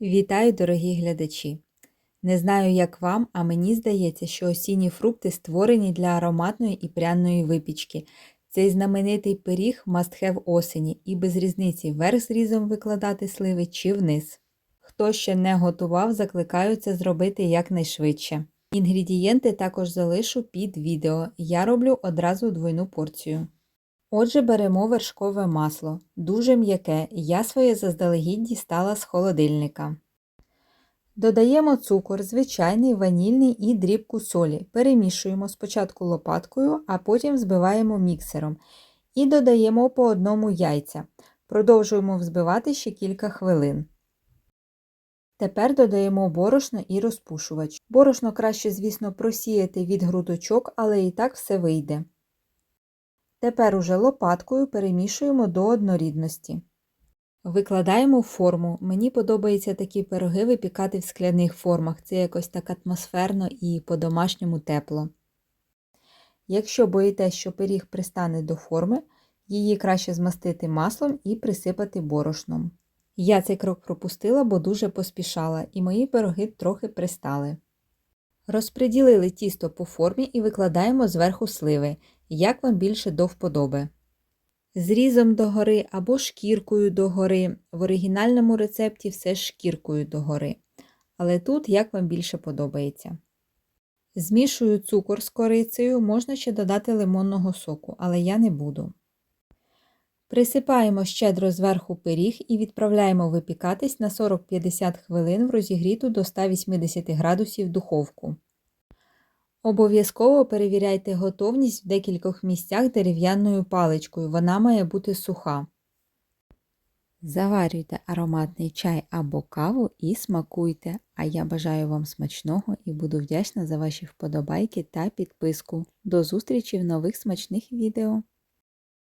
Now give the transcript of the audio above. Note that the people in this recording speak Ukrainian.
Вітаю, дорогі глядачі! Не знаю, як вам, а мені здається, що осінні фрукти створені для ароматної і пряної випічки. Цей знаменитий пиріг have осені і без різниці верх зрізом викладати сливи чи вниз. Хто ще не готував, закликаю це зробити якнайшвидше. Інгредієнти також залишу під відео. Я роблю одразу двойну порцію. Отже, беремо вершкове масло, дуже м'яке, я своє заздалегідь дістала з холодильника. Додаємо цукор, звичайний, ванільний і дрібку солі. Перемішуємо спочатку лопаткою, а потім збиваємо міксером. І додаємо по одному яйця. Продовжуємо взбивати ще кілька хвилин. Тепер додаємо борошно і розпушувач. Борошно краще, звісно, просіяти від грудочок, але і так все вийде. Тепер уже лопаткою перемішуємо до однорідності. Викладаємо в форму. Мені подобається такі пироги випікати в скляних формах. Це якось так атмосферно і по-домашньому тепло. Якщо боїтесь, що пиріг пристане до форми, її краще змастити маслом і присипати борошном. Я цей крок пропустила, бо дуже поспішала, і мої пироги трохи пристали. Розпреділили тісто по формі і викладаємо зверху сливи, як вам більше до вподоби. Зрізом догори або шкіркою догори. В оригінальному рецепті все ж шкіркою догори. Але тут як вам більше подобається. Змішую цукор з корицею, можна ще додати лимонного соку, але я не буду. Присипаємо щедро зверху пиріг і відправляємо випікатись на 40-50 хвилин в розігріту до 180 градусів духовку. Обов'язково перевіряйте готовність в декількох місцях дерев'яною паличкою, вона має бути суха. Заварюйте ароматний чай або каву і смакуйте. А я бажаю вам смачного і буду вдячна за ваші вподобайки та підписку. До зустрічі в нових смачних відео!